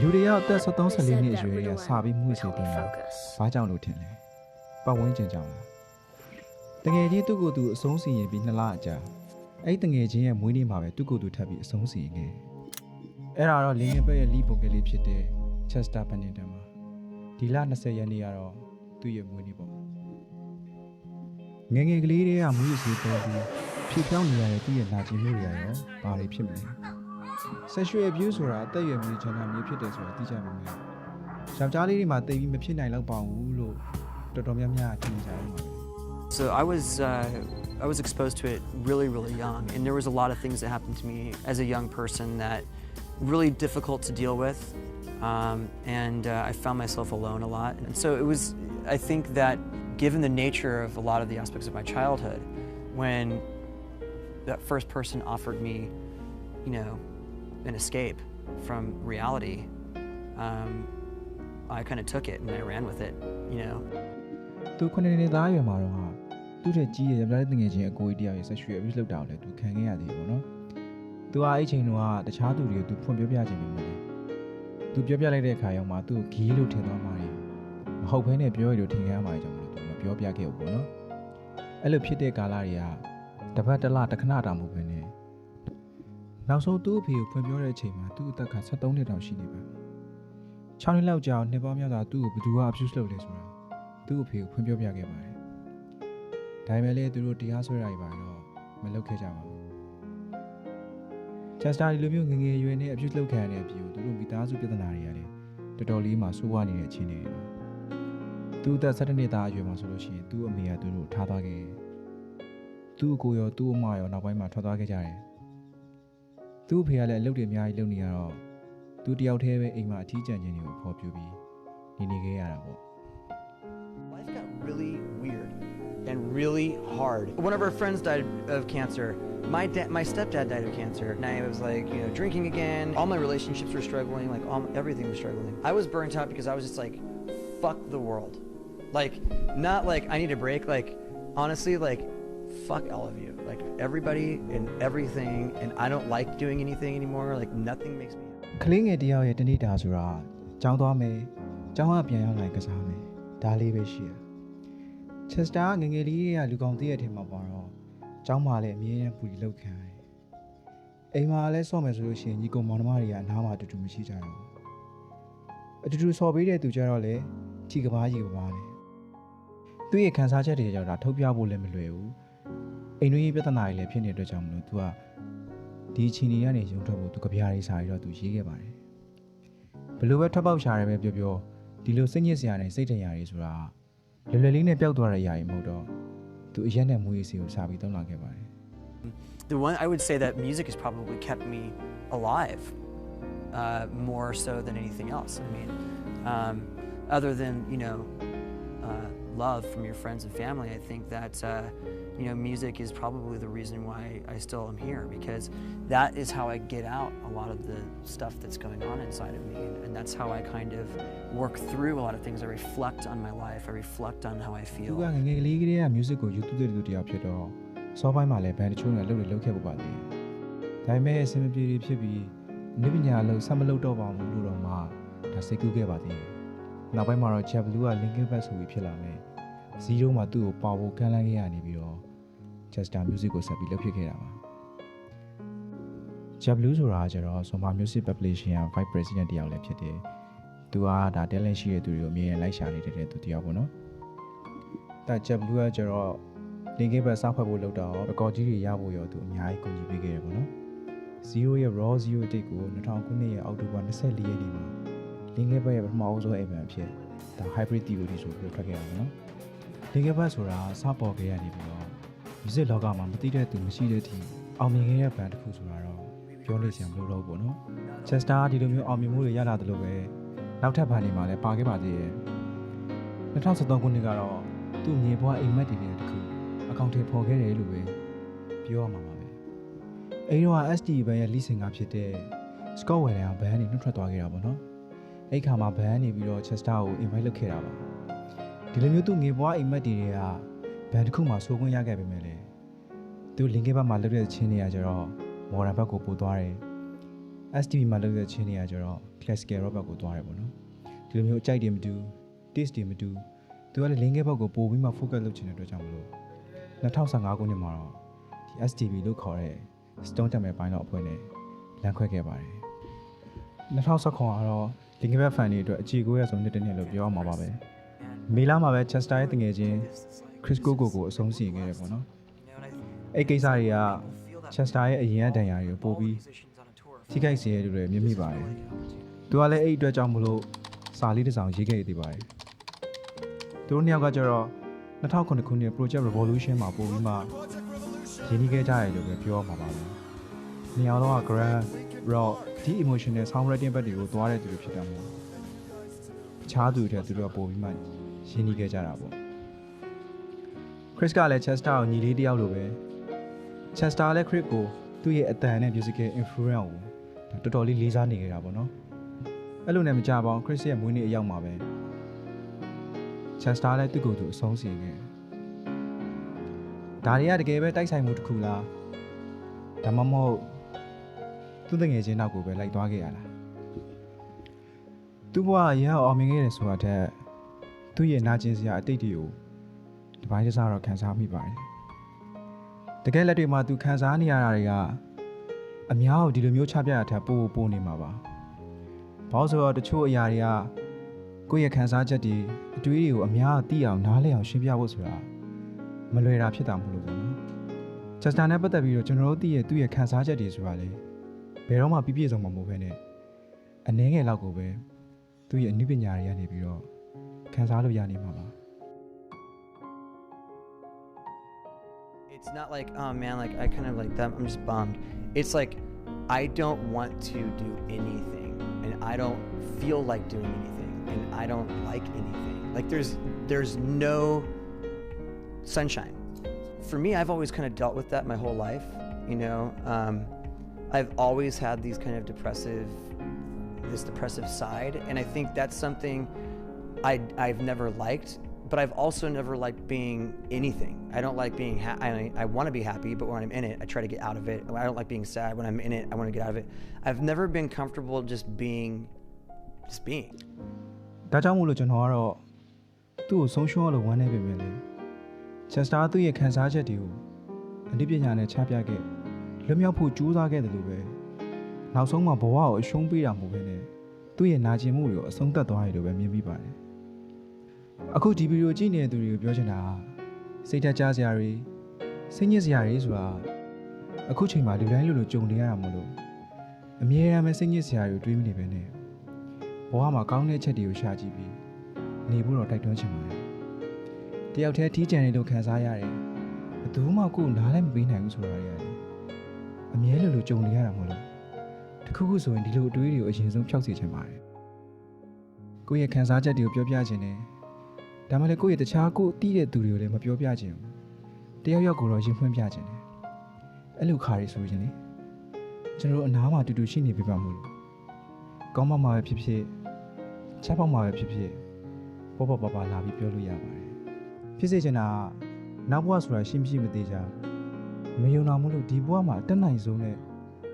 လူတွေရောက်အသက်73 14နှစ်အရွယ်တွေကစာပြီးမှုစေတင်တာဘာကြောင့်လို့ထင်လဲပတ်ဝန်းကျင်ကြောင့်လားတငယ်ချင်းသူ့ကိုယ်သူအဆုံးစီရင်ပြီးနှစ်လအကြာအဲ့တငယ်ချင်းရဲ့မွေးနေ့မှာပဲသူ့ကိုယ်သူထပ်ပြီးအဆုံးစီရင်ခဲ့အဲ့ဒါတော့လင်းငယ်ဘက်ရဲ့လီပိုကလေးဖြစ်တဲ့ Chester Bennington ပါဒီလ20ရက်နေ့ကတော့သူ့ရဲ့မွေးနေ့ပေါ့ငယ်ငယ်ကလေးတွေကမွေးစီပေါ်ပြီးဖြေပြောင်းနေရတဲ့သူ့ရဲ့လာခြင်းမှုတွေရောဘာတွေဖြစ်မလဲ sexual abuse ဆိုတာအသက်အရွယ်မျိုးချမ်းသာမျိုးဖြစ်တယ်ဆိုတာသိကြပါမယ်။ယောက်ျားလေးတွေမှာတိတ်ပြီးမဖြစ်နိုင်တော့ပါဘူးလို့တော်တော်များများထင်ကြရမှာပဲ So I was uh, I was exposed to it really really young, and there was a lot of things that happened to me as a young person that really difficult to deal with, um, and uh, I found myself alone a lot. And so it was. I think that given the nature of a lot of the aspects of my childhood, when that first person offered me, you know, an escape from reality, um, I kind of took it and I ran with it. You know. ။သူခုနှစ်နှစ်သားအရွယ်မှာတော့ဟာသူ့တဲ့ကြီးရဲ့ယောက်ျားလေးတငယ်ချင်းအကိုကြီးတယောက်ရဲ့ sexual abuse လုပ်တာကိုလည်းသူခံခဲ့ရသေးတယ်ပေါ့နော်။သူကအဲ့ဒီအချိန်တုန်းကတခြားသူတွေကိုသူဖွင့်ပြောပြခြင်းပဲမဟုတ်။သူပြောပြလိုက်တဲ့အခါရောက်မှသူ့ကိုဂီးလို့ထင်သွားမှတယ်။မဟုတ်ဘဲနဲ့ပြောရလို့ထင်ခဲ့ရမှာကြောင့်မလို့သူမပြောပြခဲ့ဘူးပေါ့နော်။အဲ့လိုဖြစ်တဲ့ကာလတွေကတစ်ပတ်တစ်လတစ်ခဏတောင်မဟုတ်ဘဲနဲ့ နောက်ဆုံးသူ့အဖေကိုဖွင့်ပြောတဲ့အချိန်မှာသူ့အသက်က73နှစ်တောင်ရှိနေပါပြီ။6နှစ်လောက်ကြာအောင်နှစ်ပေါင်းများစွာသူ့ကိုဘယ်သူက abuse လုပ်လဲဆိုတာသူ့အဖေကိုဖွင့်ပြောပြခဲ့ပါတယ်။ဒါပေမဲ့လည်းသူတို့တရားစွဲတာတွေပါတော့မလုပ်ခဲ့ကြပါဘူး။ Chester ဒီလိုမျိုးငယ်ငယ်ရွယ်နဲ့ abuse လုပ်ခံရတဲ့အပြင်သူတို့မိသားစုပြဿနာတွေရတယ်တော်တော်လေးမှဆိုးဝါးနေတဲ့အခြေအနေတွေပါ။သူ့အသက်17နှစ်သားအရွယ်မှာဆိုလို့ရှိရင်သူ့အမေကသူတို့ထားသွားခဲ့တယ်။သူ့အကိုရောသူ့အမရောနောက်ပိုင်းမှာထွက်သွားခဲ့ကြတယ်။ သူ့အဖေကလည်းအလုပ်တွေအများကြီးလုပ်နေရတော့သူတယောက်တည်းပဲအိမ်မှာအထီးကျန်ခြင်းတွေကိုဖော်ပြပြီးနေနေခဲ့ရတာပေါ့ Life got really weird and really hard. One of our friends died of cancer. My dad, my stepdad died of cancer, and I was like, you know, drinking again. All my relationships were struggling. Like, all, everything was struggling. I was burnt out because I was just like, fuck the world. Like, not like I need a break. Like, honestly, like, fuck all of you. Like, everybody and everything, and I don't like doing anything anymore. Like, nothing makes me. ကလေးငယ်တယောက်ရဲ့တနေ့တာဆိုတာကြောင်းသွားမယ်ကြောင်းကပြန်ရောက်လာရင်ကစားမယ်ဒါလေးပဲရှိရချက်စတာကငယ်ငယ်လေးတွေကလူကောင်တည့်ရတဲ့မှာပါတော့ကျောင်းမှာလည်းအမြဲတမ်းပူလီလောက်ခံရတယ်အိမ်မှာလည်းဆော့မယ်ဆိုလို့ရှိရင်ညီကောင်မောင်နှမတွေကအနားမှာအတူတူမရှိကြတော့ဘူးအတူတူဆော်ပေးတဲ့သူကြတော့လေခြိကဘာကြီးကဘာနဲ့သူ့ရဲ့ခံစားချက်တွေကြောင့်ဒါထုတ်ပြဖို့လည်းမလွယ်ဘူး အိမ်တွင်းရေးပြဿနာတွေလည်းဖြစ်နေတဲ့အတွက်ကြောင့်မလို့ तू က ဒီအချိန်ကြီးကနေရုံထွက်ဖို့သူကြပြားရေးစာရီတော့သူရေးခဲ့ပါတယ်ဘလို့ပဲထွက်ပေါက်ရှာရဲပဲပြောပြောဒီလိုစိတ်ညစ်စရာနဲ့စိတ်ထင်ရတွေဆိုတာလွယ်လွယ်လေးနဲ့ပျောက်သွားတဲ့အရာကြီးမဟုတ်တော့သူအရက်နဲ့မွေးစီကိုစာပြီးသုံးလာခဲ့ပါတယ် The one I would say that music has probably kept me alive uh, more so than anything else. I mean, um, other than you know, uh, love from your friends and family, I think that uh, you know, music is probably the reason why I still am here because that is how I get out a lot of the stuff that's going on inside of me, and that's how I kind of work through a lot of things. I reflect on my life. I reflect on how I သူ feel. ကငယ်ငယ်လေးကလေးက music ကို YouTube တဲ့လူတစ်ယောက်ဖြစ်တော့စောပိုင်းမှာလည်းဘန်တချို့နဲ့လုပ်လို့လုပ်ခဲ့ဖို့ပါသေးတယ်ဒါပေမဲ့အဆင်မပြေတွေဖြစ်ပြီးနိပညာလို့ဆက်မလုပ်တော့ပါဘူးလို့တော့မှဒါစိတ်ကူးခဲ့ပါသေးတယ်နောက်ပိုင်းမှာတော့ Chat Blue က Linkin Park ဆိုပြီးဖြစ်လာမယ်0မှာသူ့ကိုပါဖို့ကမ်းလှမ်းခဲ့ရနေပြီးတော့ Chester Music ကိုဆက်ပြီးလုပ်ဖြစ်ခဲ့တာပါ Jet Blue ဆိုတာကကျတော့ Soma Music Publishing က Vice President တယောက်လည်းဖြစ်တယ်။သူကဒါ talent ရှိတဲ့သူတွေကိုအမြဲတမ်းလိုက်ရှာနေတဲ့သူတယောက်ပေါ့နော်။ဒါ Jet Blue ကကျတော့ Linkin Park စောက်ဖက်ဖို့လုပ်တော့ record ကြီးတွေရဖို့ရောသူအများကြီးကူညီပေးခဲ့တယ်ပေါ့နော်။ Zero ရဲ့ Raw Zero တိတ်ကို2000ခုနှစ်ရဲ့အောက်တိုဘာ24ရက်နေ့မှာ Linkin Park ရဲ့ပထမအဦးဆုံးအိမ်ပန်အဖြစ်ဒါ Hybrid Theory ဆိုပြီးထွက်ခဲ့တာပေါ့နော်။ Linkin Park ဆိုတာစပေါ်ခဲ့ရနေပြီးတော့ music လောကမှာမသိတဲ့သူမရှိတဲ့အထိအောင်မြင်ခဲ့တဲ့ band တစ်ခုဆိုတာတော့ပြောနေစရာမလိုတော့ဘူးပေါ့နော်။ Chester ကဒီလိုမျိုးအောင်မြင်မှုတွေရလာတယ်လို့ပဲနောက်ထပ်ဘန်တွေမှာလည်းပါခဲ့ပါသေးတယ်။2013ခုနှစ်ကတော့သူ့မြေဘွားအိမ်မက်တွေတဲ့တစ်ခုအကောင့်ထဲပေါ်ခဲ့တယ်လို့ပဲပြောရမှာပါပဲ။အဲဒီတော့ SD ဘန်ရဲ့ lead singer ဖြစ်တဲ့ Scott Weiland ကဘန်နေနှုတ်ထွက်သွားခဲ့တာပေါ့နော်။အဲ့ခါမှာဘန်နေပြီးတော့ Chester ကို invite လုပ်ခဲ့တာပါ။ဒီလိုမျိုးသူ့ငေဘွားအိမ်မက်တွေကဘ န်တစ်ခုမှာစိုးခွင့်ရခဲ့ပေမဲ့လေသူလင်ကေဘက်မှာလုပ်တဲ့ချင်းတွေကကျတော့မော်ဒန်ဘက်ကိုပို့သွားတယ် STV မှာလုပ်တဲ့ချင်းတွေကကျတော့ classical rock ဘက်ကိုသွားတယ်ပေါ့နော်ဒီလိုမျိုးအကြိုက်တွေမတူ taste တွေမတူသူကလည်း link ဘက်ကိုပို့ပြီးမှ focus လုပ်ချင်တဲ့အတွက်ကြောင့်မလို့2015ခုနှစ်မှာတော့ဒီ STV လို့ခေါ်တဲ့ Stone Temple ပိုင်းတော့အဖွဲ့နဲ့လမ်းခွဲခဲ့ပါတယ်2019ကတော့ link ဘက် fan တွေအတွက်အကြည့်ကိုရဆုံးနှစ်တစ်နှစ်လို့ပြောရမှာပါပဲမေလာမှာပဲ Chester ရဲ့တငယ်ချင်း Chris Coco ကိုအဆုံးစီရင်ခဲ့တယ်ပေါ့နော်အဲ့ကိစ္စတွေက Chester ရဲ့အရင်ကဒဏ်ရာတွေကိုပို့ပြီးထိခိုက်စေရတယ်လို့မြင်မိပါတယ်။သူကလည်းအဲ့ဒီအတွက်ကြောင့်မလို့စာလေးတစ်စောင်ရေးခဲ့ရသေးပါတယ်။သူတို့နှစ်ယောက်ကကျတော့2009ခုနှစ် Project Revolution မှာပို့ပြီးမှရင်းနှီးခဲ့ကြရတယ်လို့ပဲပြောရမှာပါပဲ။နှစ်ယောက်တော့က Grand Rock ဒီ emotional sound writing ဘက်တွေကိုသွားတဲ့သူတွေဖြစ်တာမို့တခြားသူတွေထက်သူတို့ကပို့ပြီးမှရင်းနှီးခဲ့ကြတာပေါ့။ Chris ကလည်း Chester ကိုညီလေးတစ်ယောက်လိုပဲ Chester လည်း Chris ကိုသူ့ရဲ့အတန်နဲ့ musical influence ကိုတော်တော်လေးလေးစားနေကြတာပေါ့နော်အဲ့လိုနဲ့မကြပါဘူး Chris ရဲ့မွေးနေ့အရောက်မှာပဲ Chester လည်းသူ့ကိုယ်သူအဆုံးစီရင်ခဲ့ဒါတွေကတကယ်ပဲတိုက်ဆိုင်မှုတစ်ခုလားဒါမှမဟုတ်သူ့တငယ်ချင်းနောက်ကိုပဲလိုက်သွားခဲ့ရလားသူ့ဘဝရအောင်အောင်မြင်ခဲ့တယ်ဆိုတာထက်သူ့ရဲ့နာကျင်စရာအတိတ်တွေကို ဒီပိုင်းတစားတော့ခံစားမိပါတယ်တကယ်လက်တွေမှာသူခံစားနေရတာတွေကအများကိုဒီလိုမျိုးချပြရတဲ့ပို့ပို့နေမှာပါ။ဘာလို့ဆိုတော့တချို့အရာတွေကကိုယ့်ရဲ့ခံစားချက်တွေအတွေးတွေကိုအများကသိအောင်နားလည်အောင်ရှင်းပြဖို့ဆိုတာမလွယ်တာဖြစ်တာမဟုတ်လို့ပေါ့နော်။ချက်စတာနဲ့ပတ်သက်ပြီးတော့ကျွန်တော်တို့သိရဲ့သူ့ရဲ့ခံစားချက်တွေဆိုတာလေဘယ်တော့မှပြည့်ပြည့်စုံမှာမဟုတ်ဘဲနဲ့အနည်းငယ်လောက်ကိုပဲသူ့ရဲ့အနည်းပညာတွေကနေပြီးတော့ခံစားလို့ရနေမှာပါ It's not like, oh man, like I kind of like them. I'm just bummed. It's like I don't want to do anything, and I don't feel like doing anything, and I don't like anything. Like there's there's no sunshine. For me, I've always kind of dealt with that my whole life. You know, um, I've always had these kind of depressive, this depressive side, and I think that's something I I've never liked but I've also never liked being anything. I don't like being ha- I, I want to be happy, but when I'm in it, I try to get out of it. I don't like being sad. When I'm in it, I want to get out of it. I've never been comfortable just being, just being. ဒါကြောင့်မို့လို့ကျွန်တော်ကတော့သူ့ကိုဆုံးရှုံးရလို့ဝမ်းနေပေမဲ့လေချက်စတာသူ့ရဲ့ခံစားချက်တွေကိုအနည်းပညာနဲ့ချပြခဲ့လွတ်မြောက်ဖို့ကြိုးစားခဲ့တယ်လို့ပဲနောက်ဆုံးမှာဘဝကိုအရှုံးပေးတာမဟုတ်ဘဲနဲ့သူ့ရဲ့နာကျင်မှုတွေကိုအဆုံးသတ်သွားရလို့ပဲမြင်မိပါတယ် အခုဒီဗီဒီယိုကြည့်နေတဲ့သူတွေကိုပြောချင်တာကစိတ်ဓာတ်ကြစရာတွေစိတ်ညစ်စရာတွေဆိုတာအခုချိန်မှာလူတိုင်းလူလိုကြုံနေရတာမို့လို့အမြဲတမ်းပဲစိတ်ညစ်စရာတွေတွေးမနေပဲနဲ့ဘဝမှာကောင်းတဲ့ချက်တွေကိုရှာကြည့်ပြီးနေဖို့တော့တိုက်တွန်းချင်ပါတယ်။တယောက်တည်းထီးကြံနေလို့ခံစားရတယ်။ဘယ်သူမှကိုယ်နားလည်းမပေးနိုင်ဘူးဆိုတာတွေရတယ်။အမြဲလိုလိုကြုံနေရတာမဟုတ်လို့တခုခုဆိုရင်ဒီလိုအတွေးတွေကိုအရင်ဆုံးဖျောက်စေချင်ပါတယ်။ကိုယ့်ရဲ့ခံစားချက်တွေကိုပြောပြချင်တယ်။ ဒါမှလည်းကိုယ့်ရဲ့တခြားကိုယ်အသိတဲ့သူတွေကိုလည်းမပြောပြချင်ဘူး။တယောက်ယောက်ကိုတော့ရင်ဖွင့်ပြချင်တယ်။အဲ့လိုခါရီဆိုရင်လေကျွန်တော်တို့အနားမှာတူတူရှိနေပြပါမို့လို့ကောင်းမမှာပဲဖြစ်ဖြစ်ချက်ပေါက်မှာပဲဖြစ်ဖြစ်ပေါ်ပေါ်ပါပါလာပြီးပြောလို့ရပါတယ်ဖြစ်စေချင်တာကနောက်ဘဝဆိုတာရှင်းမရှိမသေးကြမယုံနာမို့လို့ဒီဘဝမှာတက်နိုင်ဆုံးနဲ့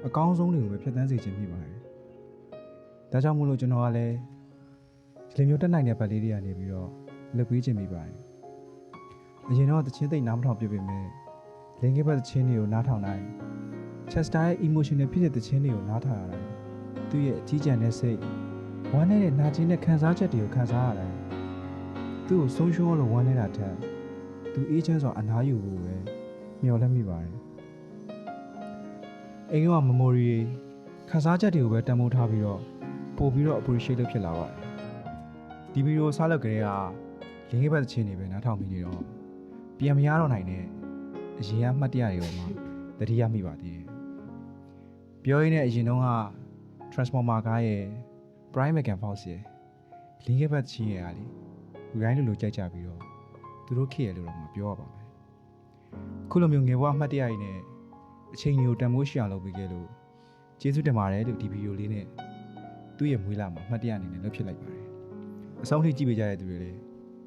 အကောင်းဆုံးတွေကိုပဲဖြတ်သန်းစေချင်မိပါတယ်ဒါကြောင့်မို့လို့ကျွန်တော်ကလည်းဒီလိုမျိုးတက်နိုင်တဲ့ဘက်လေးတွေကနေပြီးတော့ လုပ်ပေးခြင်းမိပါတယ်အရင်တော့တချင်းသိပ်နားမထောင်ပြပေမဲ့လင်ကေဘက်တချင်းတွေကိုနားထောင်နိုင် Chester ရဲ့ emotional ဖြစ်တဲ့တချင်းတွေကိုနားထောင်ရတာသူ့ရဲ့အထီးကျန်တဲ့စိတ်ဝမ်းနေတဲ့နာကျင်တဲ့ခံစားချက်တွေကိုခံစားရတယ်။သူ့ကိုဆုံးရှုံးလို့ဝမ်းနေတာထက်သူအေးချမ်းစွာအနားယူဖို့ပဲမျှော်လင့်မိပါတယ်။အိမ်က memory တွေခံစားချက်တွေကိုပဲတန်ဖိုးထားပြီးတော့ပို့ပြီးတော့ appreciate လုပ်ဖြစ်လာပါတယ်။ဒီဗီဒီယိုစားလုပ်ကြတဲ့က လင်းခဲ့ဘက်တစ်ချင်းတွေပဲနားထောင်ပြီးနေတော့ပြန်မရတော့နိုင်တဲ့အရင်ကမှတ်တရတွေကိုမှတတိယမိပါသေးတယ်။ပြောရင်းနဲ့အရင်တုန်းက Transformer ကားရဲ့ Prime Megan Fox ရဲ့လင်းခဲ့ဘက်ချင်းရဲ့အားလေလူတိုင်းလူလူကြိုက်ကြပြီးတော့သူတို့ခေရလို့တော့မပြောရပါမယ်ခုလိုမျိုးငယ်ဘဝအမှတ်တရတွေနဲ့အချိန်တွေကိုတန်ဖိုးရှိအောင်လုပ်ပေးခဲ့လို့ကျေးဇူးတင်ပါတယ်လို့ဒီဗီဒီယိုလေးနဲ့သူ့ရဲ့မွေးလာမှာအမှတ်တရအနေနဲ့လုပ်ဖြစ်လိုက်ပါတယ်အဆုံးထိကြည့်ပေးကြတဲ့သူတွေလည်း